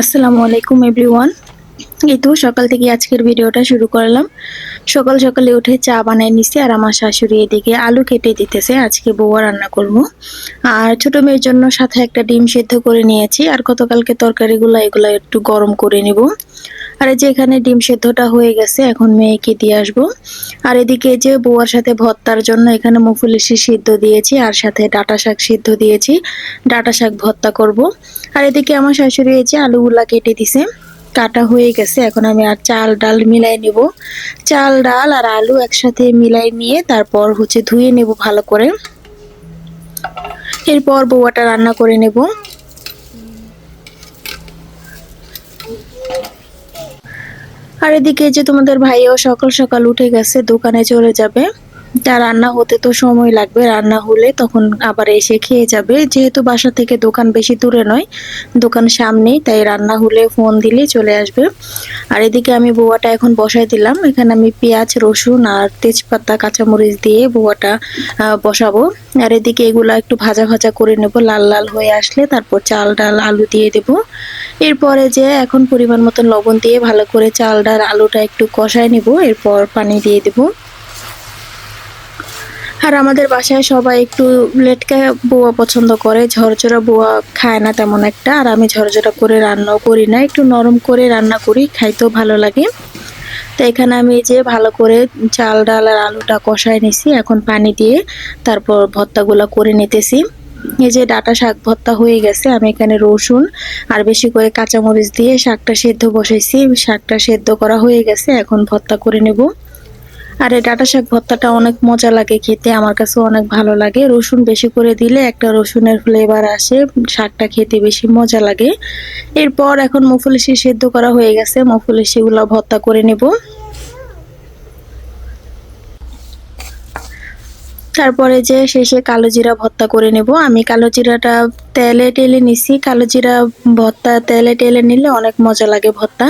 আসসালামু আলাইকুম, এভরিওয়ান। এই তো সকাল থেকে আজকের ভিডিওটা শুরু করলাম। সকাল সকালে উঠে চা বানায় নিছি আর আমার শাশুড়ি এদিকে আলু কেটে দিতেছে, আজকে বউয়া রান্না করব। আর ছোট মেয়ের জন্য সাথে একটা ডিম সেদ্ধ করে নিয়েছি, আর গতকালকে তরকারিগুলো এগুলো একটু গরম করে নেব। আর এই যে এখানে ডিম সেদ্ধটা হয়ে গেছে, এখন মেয়েকে দিয়ে আসব। আর এদিকে যে বউয়ার সাথে ভর্তার জন্য এখানে মুফুলিশি সিদ্ধ দিয়েছি, আর সাথে ডাটা শাক সিদ্ধ দিয়েছি। ডাটা শাক ভর্তা করব। আর এদিকে আমার শাশুড়ি এই যে আলুগুলা কেটে দিছে, কাটা হয়ে গেছে। এখন আমি আর চাল ডাল মিলাই নেব। চাল, ডাল আর আলু একসাথে মিলাই নিয়ে তারপর হচ্ছে ধুয়ে নেব ভালো করে। এরপর বউয়াটা রান্না করে নেব। আর এদিকে যে তোমাদের ভাইও সকাল সকাল উঠে গেছে দোকানে চলে যাবে। তা রান্না হতে তো সময় লাগবে, রান্না হলে তখন আবার এসে খেয়ে যাবে। যেহেতু বাসা থেকে দোকান বেশি দূরে নয়, দোকান সামনেই, তাই রান্না হলে ফোন দিলে চলে আসবে। আর এদিকে আমি বোয়াটা এখন বসাই দিলাম। এখানে আমি পেঁয়াজ, রসুন আর তেজপাতা, কাঁচামরিচ দিয়ে বোয়াটা বসাবো। আর এদিকে এগুলা একটু ভাজা ভাজা করে নেব। লাল লাল হয়ে আসলে তারপর চাল, ডাল, আলু দিয়ে দেব। এরপরে যে এখন পরিমাণ মতন লবণ দিয়ে ভালো করে চাল, ডাল, আলুটা একটু কষায় নেব। এরপর পানি দিয়ে দেবো। আর আমাদের বাসায় সবাই একটু লেটকা বোয়া পছন্দ করে। ঝরঝরা বোয়া খায় না তেমন একটা। আর আমি ঝরঝরা করে রান্নাও করি না। একটু নরম করে রান্না করি, খাইতেও ভালো লাগে। তো এখানে আমি যে ভালো করে চাল, ডাল আর আলুটা কষায় নিছি, এখন পানি দিয়ে তারপর ভর্তাগুলো করে নিতেছি। এই যে ডাটা শাক ভর্তা হয়ে গেছে, আমি এখানে রসুন আর বেশি করে কাঁচামরিচ দিয়ে শাকটা সেদ্ধ বসাইছি। শাকটা সেদ্ধ করা হয়ে গেছে, এখন ভর্তা করে নেব। আর এই ডাটা শাক ভর্তাটা অনেক মজা লাগে খেতে, আমার কাছে অনেক ভালো লাগে। রসুন বেশি করে দিলে একটা রসুনের ফ্লেভার আসে, শাকটা খেতে বেশি মজা লাগে। এরপর এখন মুফুলিশি সেদ্ধ করা হয়ে গেছে মুফুলিশিগুলো ভর্তা করে নেব। তারপরে যে শেষে কালো জিরা ভর্তা করে নেব। আমি কালো জিরাটা তেলে টেলে নিছি। কালো জিরা ভর্তা তেলে টেলে নিলে অনেক মজা লাগে ভর্তা।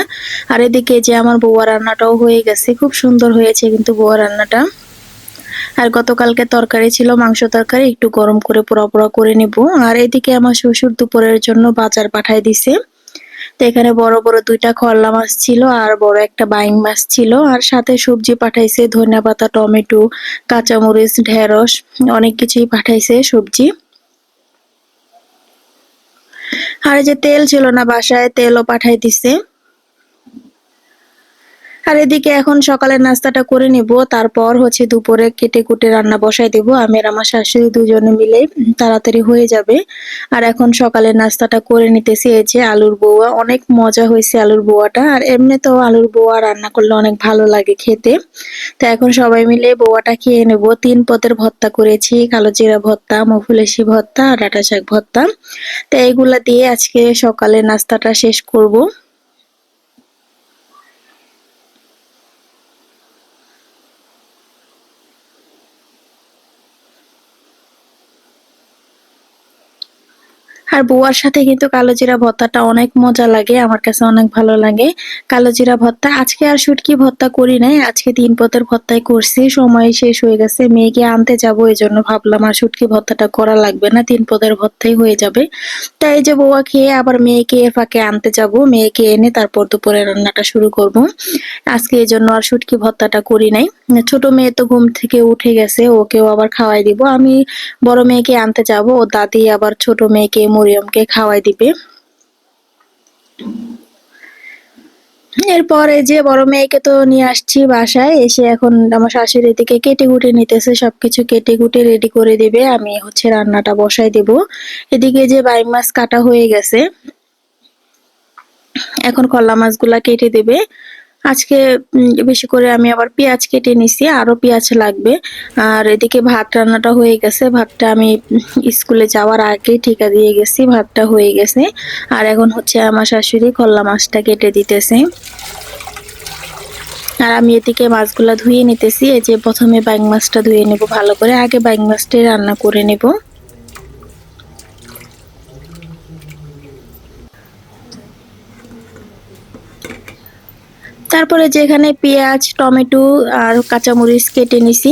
আর এদিকে যে আমার বউয়া রান্নাটাও হয়ে গেছে, খুব সুন্দর হয়েছে কিন্তু বউয়া রান্নাটা। আর গতকালকে তরকারি ছিল, মাংস তরকারি, একটু গরম করে পোড়া পোড়া করে নেব। আর এদিকে আমার শ্বশুর দুপুরের জন্য বাজার পাঠায় দিছে। তো এখানে বড় বড় দুইটা খরলা মাছ ছিল আর বড় একটা বাইং মাছ ছিল। আর সাথে সবজি পাঠাইছে, ধনিয়া পাতা, টমেটো, কাঁচামরিচ, ঢেঁড়স, অনেক কিছুই পাঠাইছে সবজি। আর যে তেল ছিল না বাসায়, তেলও পাঠাই দিছে। আর এদিকে এখন সকালের নাস্তাটা করে নিব, তারপর হচ্ছে দুপুরে কেটে কুটে রান্না বসাই দেব। আমি আর আমার শাশুড়ি দুজনে মিলে তাড়াতাড়ি হয়ে যাবে। আর এখন সকালের নাস্তাটা করে নিতেছি, এই যে আলুর বৌয়া। অনেক মজা হয়েছে আলুর বৌয়াটা, আর এমনিতেও আলুর বৌয়া রান্না করলে অনেক ভালো লাগে খেতে। তো এখন সবাই মিলে বৌয়াটা খেয়ে নেব। তিন পদের ভর্তা করেছি, কালো জিরা ভর্তা মফুলেশি ভর্তা আর ডাটা শাক ভর্তা। তো এইগুলা দিয়ে আজকে সকালে নাস্তাটা শেষ করব। আর বুয়ার সাথে কিন্তু কালো জিরা ভর্তাটা অনেক মজা লাগে, আমার কাছে অনেক ভালো লাগে। কালো জিরা ভর্তা আজকে আর শুটকি ভর্তা করি নাই, আজকে তিন পদের ভর্তাই করছি, সময় শেষ হয়ে গেছে, মেয়েকে আনতে যাব এই জন্য ভাবলাম আর শুটকি ভর্তাটা করা লাগবে না, তিন পদের ভর্তাই হয়ে যাবে। তাই যে বউয়া খেয়ে আবার মেয়েকে ফাঁকে আনতে যাব, মেয়েকে এনে তারপর দুপুরে রান্নাটা শুরু করব। আজকে এই জন্য আর শুটকি ভর্তাটা করি নাই। ছোট মেয়ে তো ঘুম থেকে উঠে গেছে, ওকেও আবার খাওয়াই দিব। আমি বড় মেয়েকে আনতে যাব, ও দাদি আবার ছোট মেয়েকে মরিয়মকে খাওয়াই দিবে। এরপরে যে বড় মেয়েকে তো নিয়ে আসছি বাসায়, এসে এখন আমার শাশুড়ি দিকে কেটে কুটে নিতেছে, সবকিছু কেটে কুটে রেডি করে দিবে, আমি হচ্ছে রান্নাটা বসাই দেব। এদিকে যে বাইক মাছ কাটা হয়ে গেছে, এখন কলা মাছগুলা কেটে দেবে। আজকে বেশি করে আমি আবার পেঁয়াজ কেটে নিছি আরও পেঁয়াজ লাগবে। আর এদিকে ভাত রান্নাটা হয়ে গেছে, ভাতটা আমি স্কুলে যাওয়ার আগে ঠিকা দিয়ে গেছি, ভাতটা হয়ে গেছে। আর এখন হচ্ছে আমার শাশুড়ি কল্লা মাছটা কেটে দিতেছে। আর আমি এদিকে মাছগুলা ধুয়ে নিতেছি, এই যে প্রথমে বাইং মাছটা ধুয়ে নেব ভালো করে, আগে বাইং মাছটাই রান্না করে নেব। তারপরে যেখানে পেঁয়াজ, টমেটো আর কাঁচামরিচ কেটে নিছি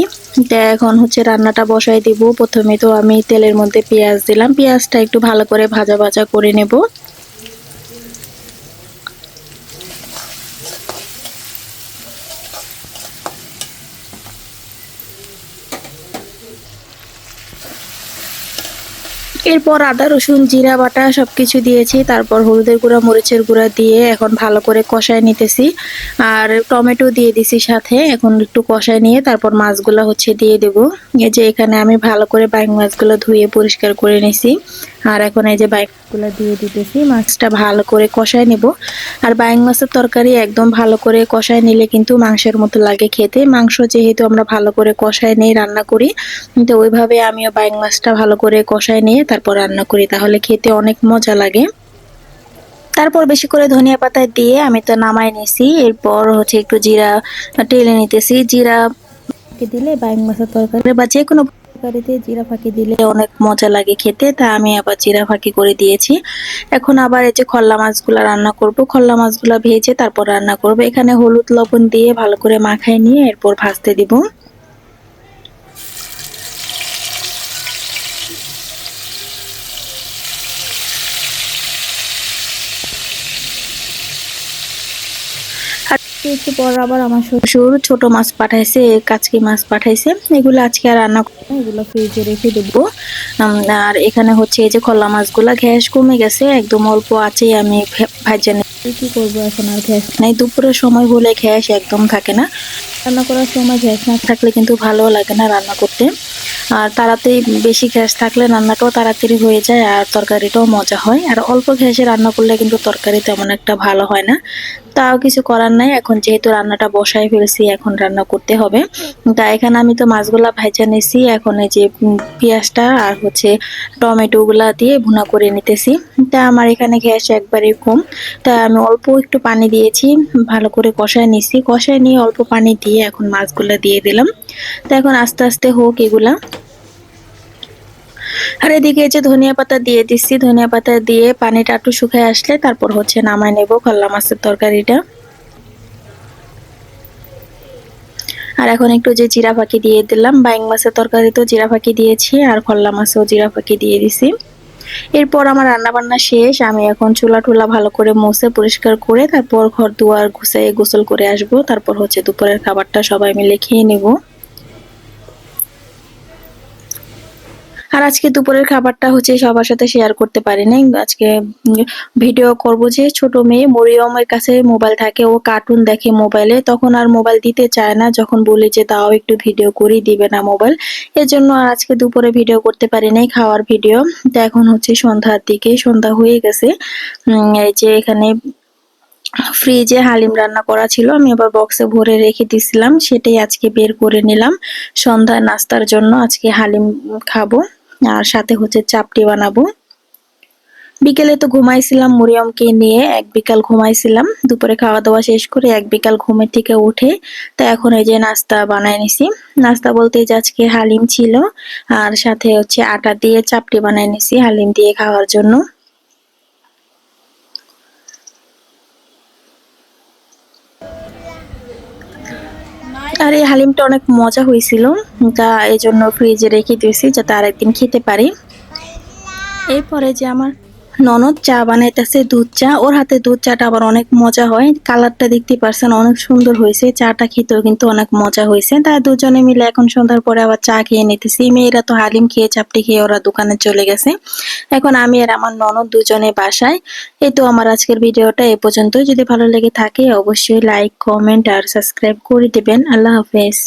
এখন হচ্ছে রান্নাটা বসাই দিব। প্রথমে তো আমি তেলের মধ্যে পেঁয়াজ দিলাম। পেঁয়াজটা একটু ভালো করে ভাজা ভাজা করে নেব। এরপর আদা, রসুন, জিরা, বাটা সব কিছু দিয়েছি। তারপর হলুদের গুঁড়া, মরিচের গুঁড়া দিয়ে এখন ভালো করে কষায় নিতেছি। আর টমেটো দিয়ে দিছি সাথে, এখন একটু কষায় নিয়ে তারপর মাছগুলো হচ্ছে দিয়ে দেবো। যে এখানে আমি ভালো করে বাইং মাছগুলো ধুয়ে পরিষ্কার করে নিছি। আর এখন এই যে বাইকগুলো দিয়ে দিতেছি, মাছটা ভালো করে কষায় নেব। আর বাইং মাছের তরকারি একদম ভালো করে কষায় নিলে কিন্তু মাংসের মতো লাগে খেতে। মাংস যেহেতু আমরা ভালো করে কষায় নিয়ে রান্না করি, তো ওইভাবে আমিও বাইং মাছটা ভালো করে কষায় নিয়ে তারপর রান্না করি, তাহলে খেতে অনেক মজা লাগে। তারপর বেশি করে ধনিয়া পাতা দিয়ে আমি তো নামাই নিছি, এরপর হচ্ছে একটু জিরা টেলে নিতেছি। জিরা দিলে বাইং মাছের তরকারি বা যে কোনো তরকারিতে জিরা ফাঁকি দিলে অনেক মজা লাগে খেতে, তা আমি আবার জিরা ফাঁকি করে দিয়েছি। এখন আবার এই যে খল্লা মাছগুলা রান্না করব খল্লা মাছগুলা ভেজে তারপর রান্না করব। এখানে হলুদ লবণ দিয়ে ভালো করে মাখায় নিয়ে এরপর ভাজতে দিব। একটু পর আবার আমার শ্বশুর ছোট মাছ পাঠাইছে কাচকি মাছ পাঠাইছে। এগুলো আজকে আর রান্না করব এগুলো ফ্রিজে রেখে দেবো। আর এখানে হচ্ছে এই যে খোলা মাছগুলা গ্যাস কমে গেছে একদম অল্প আছেই আমি ভাজা নিই। কি করব এখন আর গ্যাস নাই? দুপুরের সময় হলে গ্যাস একদম থাকে না। রান্না করার সময় গ্যাস না থাকলে কিন্তু ভালো লাগে না রান্না করতে। আর তাড়াতাড়ি বেশি গ্যাস থাকলে রান্নাটাও তাড়াতাড়ি হয়ে যায় আর তরকারিটাও মজা হয়। আর অল্প গ্যাসে রান্না করলে কিন্তু তরকারি তেমন একটা ভালো হয় না। তাও কিছু করার নাই। এখন যেহেতু রান্নাটা বসাই ফেলছি, এখন রান্না করতে হবে। তা এখানে আমি তো মাছগুলা ভাজা নিছি। এখন এই যে পেঁয়াজটা আর হচ্ছে টমেটোগুলা দিয়ে ভুনা করে নিতেছি। তা আমার এখানে গ্যাস একবারে কম। তা আমি অল্প একটু পানি দিয়েছি, ভালো করে কষায় নিছি। কষায় নিয়ে অল্প পানি দিয়ে এখন মাছগুলা দিয়ে দিলাম। তা এখন আস্তে আস্তে হোক এগুলা। আর এদিকে যে ধনিয়া পাতা দিয়ে দিচ্ছি ধনিয়া পাতা দিয়ে পানিটা একটু শুকায় আসলে তারপর হচ্ছে নামায় নেব কল্লা মাছের তরকারিটা। আর এখন একটু যে জিরা ফাঁকি দিয়ে দিলাম, বাইং মাছের তরকারি তো জিরা ফাঁকি দিয়েছি, আর খল্লা মাছেও জিরা ফাঁকি দিয়ে দিছি। এরপর আমার রান্না বান্না শেষ, আমি এখন চুলা টুলা ভালো করে মুছে পরিষ্কার করে তারপর ঘর দুয়ার ঘুষে গোসল করে আসব, তারপর হচ্ছে দুপুরের খাবারটা সবাই মিলে খেয়ে নেব। আর আজকে দুপুরের খাবারটা হচ্ছে সবার সাথে শেয়ার করতে পারি নাই আজকে ভিডিও করব যে ছোট মেয়ে মরিয়মের কাছে মোবাইল থাকে, ও কার্টুন দেখে মোবাইলে তখন আর মোবাইল দিতে চায় না। যখন বলি যে দাও একটু ভিডিও করি, দিবে না মোবাইল এর জন্য আর আজকে দুপুরে ভিডিও করতে পারি নাই খাওয়ার ভিডিও তো এখন হচ্ছে সন্ধ্যার দিকে, সন্ধ্যা হয়ে গেছে। এই যে এখানে ফ্রিজে হালিম রান্না করা ছিল, আমি আবার বক্সে ভরে রেখে দিছিলাম, সেটাই আজকে বের করে নিলাম। সন্ধ্যায় নাস্তার জন্য আজকে হালিম খাব। আর সাথে হচ্ছে চাপটি বানাবো। বিকেলে তো ঘুমাইছিলাম মরিয়মকে নিয়ে, এক বিকাল ঘুমাইছিলাম। দুপুরে খাওয়া দাওয়া শেষ করে এক বিকাল ঘুমের থেকে উঠে তো এখন এই যে নাস্তা বানাই নিছি। নাস্তা বলতে যে আজকে হালিম ছিল, আর সাথে হচ্ছে আটা দিয়ে চাপটি বানাই নিছি হালিম দিয়ে খাওয়ার জন্য। আর এই হালিমটা অনেক মজা হয়েছিল। তা এই জন্য ফ্রিজে রেখে দিয়েছি যাতে আরেকদিন খেতে পারি। এরপরে যে আমার ননদ চা বানাইতেছে, দুধ চা। ওর হাতে দুধ চাটা আবার অনেক মজা হয়। কালারটা দেখতে পারছেন, অনেক সুন্দর হয়েছে। চাটা খেতেও কিন্তু অনেক মজা হয়েছে। তাই দুজনে মিলে এখন সন্ধ্যার পরে আবার চা খেয়ে নিতেছি। মেয়েরা তো হালিম খেয়ে চাপটি খেয়ে ওরা দোকানে চলে গেছে। এখন আমি আর আমার ননদ দুজনে বাসায়। এই তো আমার আজকের ভিডিওটা এ পর্যন্ত যদি ভালো লেগে থাকে, অবশ্যই লাইক কমেন্ট আর সাবস্ক্রাইব করে দেবেন। আল্লাহ হাফেজ।